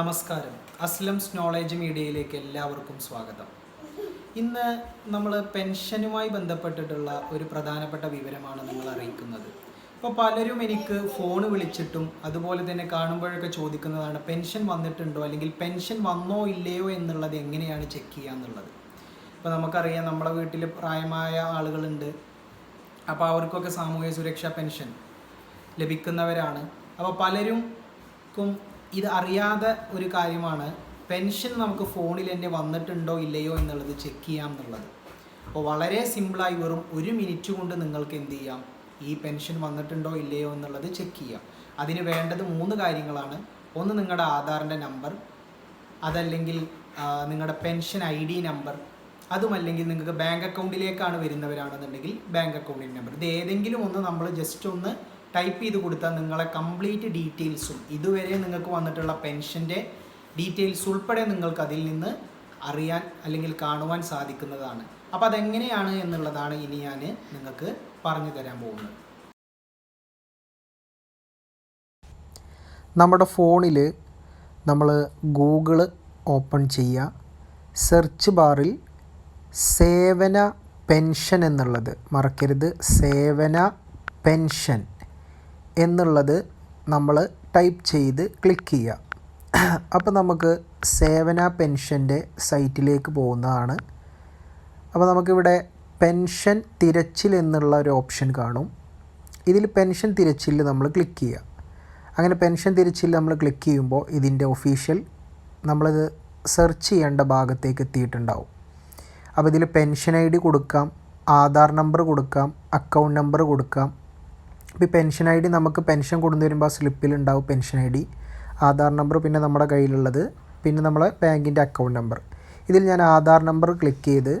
നമസ്കാരം. അസ്ലംസ് നോളേജ് മീഡിയയിലേക്ക് എല്ലാവർക്കും സ്വാഗതം. ഇന്ന് നമ്മൾ പെൻഷനുമായി ബന്ധപ്പെട്ടിട്ടുള്ള ഒരു പ്രധാനപ്പെട്ട വിവരമാണ് നിങ്ങൾ അറിയിക്കുന്നത്. ഇപ്പോൾ പലരും എനിക്ക് ഫോൺ വിളിച്ചിട്ടും അതുപോലെ തന്നെ കാണുമ്പോഴൊക്കെ ചോദിക്കുന്നതാണ് പെൻഷൻ വന്നിട്ടുണ്ടോ? അല്ലെങ്കിൽ പെൻഷൻ വന്നോ ഇല്ലയോ എന്നുള്ളത് എങ്ങനെയാണ് ചെക്ക് ചെയ്യുക എന്നുള്ളത്? ഇപ്പോൾ നമുക്കറിയാം നമ്മുടെ വീട്ടിൽ പ്രായമായ ആളുകളുണ്ട്. അപ്പോൾ അവർക്കൊക്കെ സാമൂഹ്യ സുരക്ഷാ പെൻഷൻ ലഭിക്കുന്നവരാണ്. അപ്പോൾ പലരുംക്കും ഇത് അറിയാതെ ഒരു കാര്യമാണ്. പെൻഷൻ നമുക്ക് ഫോണിൽ തന്നെ വന്നിട്ടുണ്ടോ ഇല്ലയോ എന്നുള്ളത് ചെക്ക് ചെയ്യാം എന്നുള്ളത്. അപ്പോൾ വളരെ സിമ്പിളായി വെറും ഒരു മിനിറ്റ് കൊണ്ട് നിങ്ങൾക്ക് എന്ത് ചെയ്യാം? ഈ പെൻഷൻ വന്നിട്ടുണ്ടോ ഇല്ലയോ എന്നുള്ളത് ചെക്ക് ചെയ്യാം. അതിന് വേണ്ടത് മൂന്ന് കാര്യങ്ങളാണ്. ഒന്ന് നിങ്ങളുടെ ആധാറിന്റെ നമ്പർ അതല്ലെങ്കിൽ നിങ്ങളുടെ പെൻഷൻ ഐ ഡി നമ്പർ അതുമല്ലെങ്കിൽ നിങ്ങൾക്ക് ബാങ്ക് അക്കൗണ്ടിലേക്കാണ് വരുന്നവരാണെന്നുണ്ടെങ്കിൽ ബാങ്ക് അക്കൗണ്ടിന്റെ നമ്പർ. ഇത് ഏതെങ്കിലും ഒന്ന് നമ്മൾ ജസ്റ്റ് ഒന്ന് ടൈപ്പ് ചെയ്ത് കൊടുത്താൽ നിങ്ങളെ കംപ്ലീറ്റ് ഡീറ്റെയിൽസും ഇതുവരെ നിങ്ങൾക്ക് വന്നിട്ടുള്ള പെൻഷന്റെ ഡീറ്റെയിൽസ് ഉൾപ്പെടെ നിങ്ങൾക്ക് അതിൽ നിന്ന് അറിയാൻ അല്ലെങ്കിൽ കാണുവാൻ സാധിക്കുന്നതാണ്. അപ്പോൾ അതെങ്ങനെയാണ് എന്നുള്ളതാണ് ഇനി ഞാൻ നിങ്ങൾക്ക് പറഞ്ഞു തരാൻ പോകുന്നത്. നമ്മുടെ ഫോണിൽ നമ്മൾ ഗൂഗിൾ ഓപ്പൺ ചെയ്യുക. സെർച്ച് ബാറിൽ സേവന പെൻഷൻ എന്നുള്ളത് മറക്കരുത്. സേവന പെൻഷൻ. എന്നുള്ളത് നമ്മൾ ടൈപ്പ് ചെയ്ത് ക്ലിക്ക് ചെയ്യുക. അപ്പോൾ നമുക്ക് സേവന പെൻഷന്റെ സൈറ്റിലേക്ക് പോകുന്നതാണ്. അപ്പോൾ നമുക്കിവിടെ പെൻഷൻ തിരച്ചിൽ എന്നുള്ള ഒരു ഓപ്ഷൻ കാണും. ഇതിൽ പെൻഷൻ തിരച്ചിൽ നമ്മൾ ക്ലിക്ക് ചെയ്യുക. അങ്ങനെ പെൻഷൻ തിരച്ചിൽ നമ്മൾ ക്ലിക്ക് ചെയ്യുമ്പോൾ ഇതിന്റെ ഒഫീഷ്യൽ നമ്മളിത് സെർച്ച് ചെയ്യേണ്ട ഭാഗത്തേക്ക് എത്തിയിട്ടുണ്ടാവും. അപ്പോൾ ഇതിൽ പെൻഷൻ ഐ ഡി കൊടുക്കാം ആധാർ നമ്പർ കൊടുക്കാം അക്കൗണ്ട് നമ്പർ കൊടുക്കാം ഇപ്പോൾ പെൻഷൻ ഐ ഡി നമുക്ക് പെൻഷൻ കൊണ്ടു വരുമ്പോൾ ആ സ്ലിപ്പിലുണ്ടാവും pension I D. Aadhaar number പിന്നെ നമ്മുടെ കയ്യിലുള്ളത്. പിന്നെ നമ്മളെ ബാങ്കിന്റെ അക്കൗണ്ട് നമ്പർ ഇതിൽ ഞാൻ ആധാർ നമ്പർ ക്ലിക്ക് ചെയ്ത്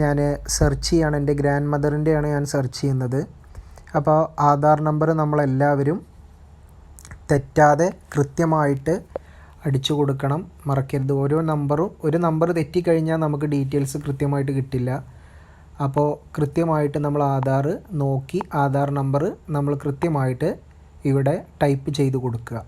ഞാൻ സെർച്ച് ചെയ്യാണ്. എന്റെ ഗ്രാൻഡ് മദറിന്റെയാണ് ഞാൻ സെർച്ച് ചെയ്യുന്നത്. അപ്പോൾ ആധാർ നമ്പർ നമ്മളെല്ലാവരും തെറ്റാതെ കൃത്യമായിട്ട് അടിച്ചു കൊടുക്കണം. മറക്കരുത്. ഓരോ നമ്പറും ഒരു നമ്പർ തെറ്റിക്കഴിഞ്ഞാൽ നമുക്ക് ഡീറ്റെയിൽസ് കൃത്യമായിട്ട് കിട്ടില്ല. അപ്പോൾ കൃത്യമായിട്ട് നമ്മൾ ആധാർ നോക്കി ആധാർ നമ്പർ നമ്മൾ കൃത്യമായിട്ട് ഇവിടെ ടൈപ്പ് ചെയ്ത് കൊടുക്കുക.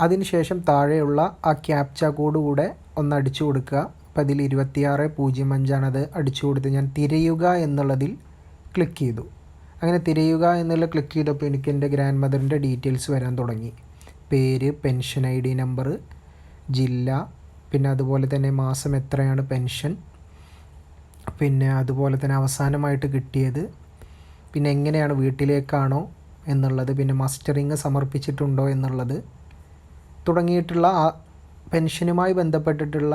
അതിനുശേഷം താഴെയുള്ള ആ ക്യാപ്ച കോഡ് കൂടെ ഒന്ന് അടിച്ചു കൊടുക്കുക. അപ്പോൾ അതിൽ ഇരുപത്തിയാറ് പൂജ്യം അഞ്ചാണത് അടിച്ചു കൊടുത്ത് ഞാൻ തിരയുക എന്നുള്ളതിൽ ക്ലിക്ക് ചെയ്തു. അങ്ങനെ തിരയുക എന്നുള്ള ക്ലിക്ക് ചെയ്തപ്പോൾ എനിക്ക് എന്റെ ഗ്രാൻഡ് മദറിന്റെ ഡീറ്റെയിൽസ് വരാൻ തുടങ്ങി. പേര് പെൻഷൻ ഐ ഡി നമ്പർ ജില്ല പിന്നെ അതുപോലെ തന്നെ മാസം എത്രയാണ് പെൻഷൻ പിന്നെ അതുപോലെ തന്നെ അവസാനമായിട്ട് കിട്ടിയത് പിന്നെ എങ്ങനെയാണ് വീട്ടിലേക്കാണോ എന്നുള്ളത് പിന്നെ മസ്റ്ററിങ് സമർപ്പിച്ചിട്ടുണ്ടോ എന്നുള്ളത് തുടങ്ങിയിട്ടുള്ള ആ പെൻഷനുമായി ബന്ധപ്പെട്ടിട്ടുള്ള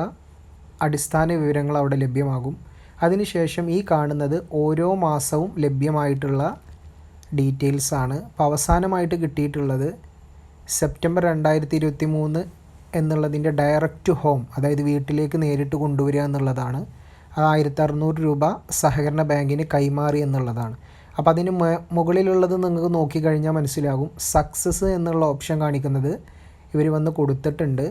അടിസ്ഥാന വിവരങ്ങൾ അവിടെ ലഭ്യമാകും. അതിനുശേഷം ഈ കാണുന്നത് ഓരോ മാസവും ലഭ്യമായിട്ടുള്ള ഡീറ്റെയിൽസ് ആണ്. അപ്പോൾ അവസാനമായിട്ട് കിട്ടിയിട്ടുള്ളത് സെപ്റ്റംബർ രണ്ടായിരത്തി ഇരുപത്തി മൂന്ന് എന്നുള്ളതിന്റെ ഡയറക്റ്റ് ഹോം അതായത് വീട്ടിലേക്ക് നേരിട്ട് കൊണ്ടുവരിക എന്നുള്ളതാണ്. അത് ആയിരത്തി അറുന്നൂറ് രൂപ സഹകരണ ബാങ്കിന് കൈമാറി എന്നുള്ളതാണ്. അപ്പോൾ അതിന് മുകളിലുള്ളത് നിങ്ങൾക്ക് നോക്കിക്കഴിഞ്ഞാൽ മനസ്സിലാകും. സക്സസ് എന്നുള്ള ഓപ്ഷൻ കാണിക്കുന്നത് ഇവർ വന്ന് കൊടുത്തിട്ടുണ്ട്.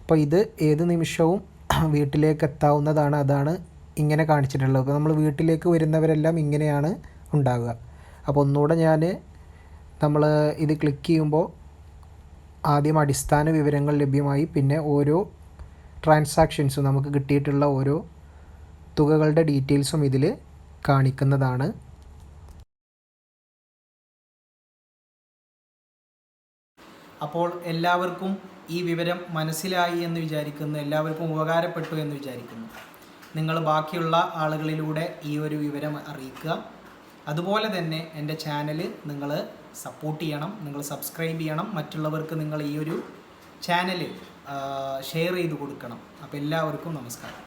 അപ്പോൾ ഇത് ഏത് നിമിഷവും വീട്ടിലേക്ക് എത്താവുന്നതാണ്. അതാണ് ഇങ്ങനെ കാണിച്ചിട്ടുള്ളത്. അപ്പോൾ നമ്മൾ വീട്ടിലേക്ക് വരുന്നവരെല്ലാം ഇങ്ങനെയാണ് ഉണ്ടാകുക അപ്പോൾ ഒന്നുകൂടെ ഞാൻ നമ്മൾ ഇത് ക്ലിക്ക് ചെയ്യുമ്പോൾ ആദ്യം അടിസ്ഥാന വിവരങ്ങൾ ലഭ്യമായി. പിന്നെ ഓരോ ട്രാൻസാക്ഷൻസും നമുക്ക് കിട്ടിയിട്ടുള്ള ഓരോ തുകകളുടെ ഡീറ്റെയിൽസും ഇതിൽ കാണിക്കുന്നതാണ്. അപ്പോൾ എല്ലാവർക്കും ഈ വിവരം മനസ്സിലായി എന്ന് വിചാരിക്കുന്നു എല്ലാവർക്കും ഉപകാരപ്പെട്ടു എന്ന് വിചാരിക്കുന്നു. നിങ്ങൾ ബാക്കിയുള്ള ആളുകളിലൂടെ ഈ ഒരു വിവരം അറിയിക്കുക. അതുപോലെ തന്നെ എന്റെ ചാനൽ നിങ്ങൾ സപ്പോർട്ട് ചെയ്യണം നിങ്ങൾ സബ്സ്ക്രൈബ് ചെയ്യണം മറ്റുള്ളവർക്ക് നിങ്ങൾ ഈ ഒരു ചാനൽ ഷെയർ ചെയ്ത് കൊടുക്കണം. അപ്പോൾ എല്ലാവർക്കും നമസ്കാരം.